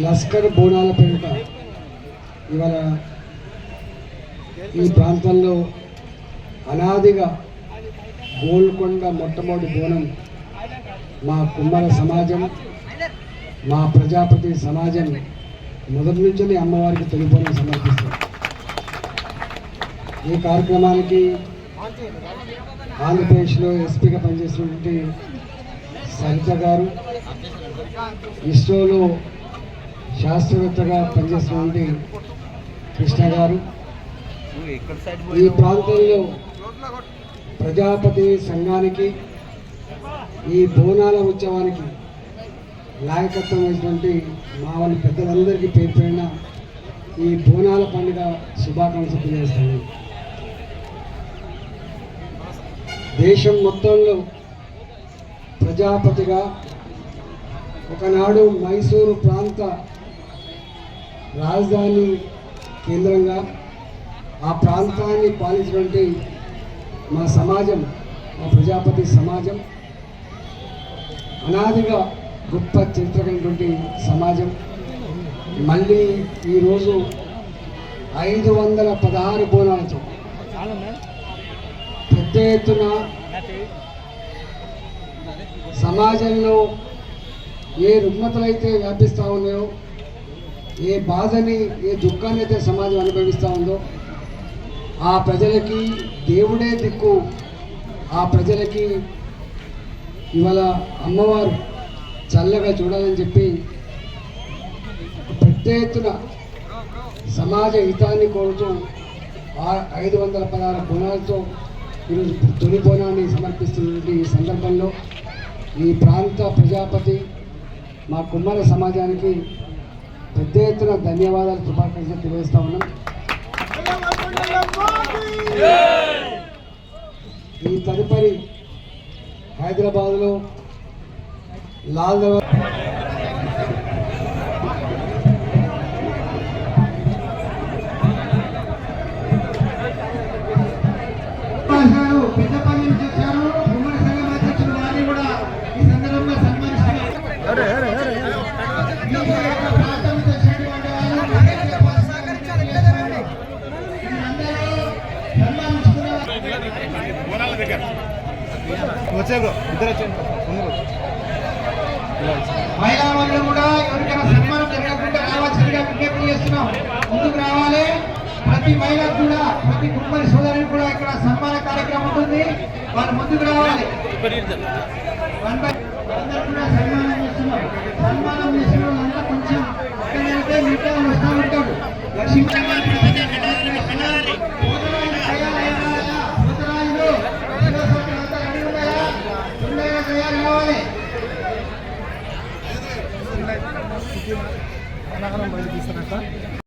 లస్కర్ బోనాల పేరిట ఇవాళ ఈ ప్రాంతంలో అనాదిగా గోల్కొండ మొట్టమొదటి బోనం మా కుమ్మర సమాజం మా ప్రజాపతి సమాజం మొదటి నుంచి అమ్మవారికి తొలి బోనం సమర్పిస్తారు ఈ కార్యక్రమానికి ఆంధ్రప్రదేశ్లో ఎస్పీగా పనిచేసినటువంటి సరిత గారు ఇస్రోలో శాస్త్రవేత్తగా పనిచేసినటువంటి కృష్ణ గారు. ఈ ప్రాంతంలో ప్రజాపతి సంఘానికి ఈ బోనాల ఉత్సవానికి నాయకత్వం వహించినటువంటి మా వాళ్ళ పెద్దలందరికీ పేరు పైన ఈ బోనాల పండుగ శుభాకాంక్షలు తెలియజేస్తాను దేశం మొత్తంలో ప్రజాపతిగా ఒకనాడు మైసూరు ప్రాంత రాజధాని కేంద్రంగా ఆ ప్రాంతాన్ని పాలించినటువంటి మా సమాజం మా ప్రజాపతి సమాజం అనాదిగా గొప్ప చరిత్ర కలిగినటువంటి సమాజం. మళ్ళీ ఈరోజు ఐదు వందల పదహారు బోనాలతో పెద్ద ఎత్తున సమాజంలో ఏ రుగ్మతలైతే వ్యాపిస్తూ ఉన్నాయో ఏ బాధని ఏ దుఃఖాన్ని అయితే సమాజం అనుభవిస్తూ ఉందో ఆ ప్రజలకి దేవుడే దిక్కు. ఆ ప్రజలకి ఇవాళ అమ్మవారు చల్లగా చూడాలని చెప్పి పెద్ద ఎత్తున సమాజ హితాన్ని కోరుతూ ఆ ఐదు వందల పదహారు బోనాలతో ఈరోజు తొలి బోనాన్ని సమర్పిస్తున్నటువంటి ఈ సందర్భంలో ఈ ప్రాంత ప్రజాపతి మా కుమ్మర సమాజానికి పెద్ద ఎత్తున ధన్యవాదాలు శుభాకాంక్షలు తెలియజేస్తా ఉన్నాం. ఈ తదుపరి హైదరాబాద్లో లాల్ వచ్చారు ఇద్దరు వచ్చాను మహిళా వాళ్ళు కూడా ఎవరికైనా సన్మానం జరగకుండా రావాల్సిందిగా విజ్ఞప్తి చేస్తున్నాం. ముందుకు రావాలి. ప్రతి మహిళకు కూడా ప్రతి కుమ్మరి సోదరుని కూడా ఇక్కడ సన్మాన కార్యక్రమం ఉంటుంది. వాళ్ళు ముందుకు రావాలి. వన్ అందరూ కూడా సన్మానం చేస్తున్నాం. సన్మానం చేసిన వాళ్ళంతా కొంచెం పక్కన వెళ్తే మిగతా వస్తూ ఉంటారు. లక్ష్మీ అన్నహారం బయట తీస్తానట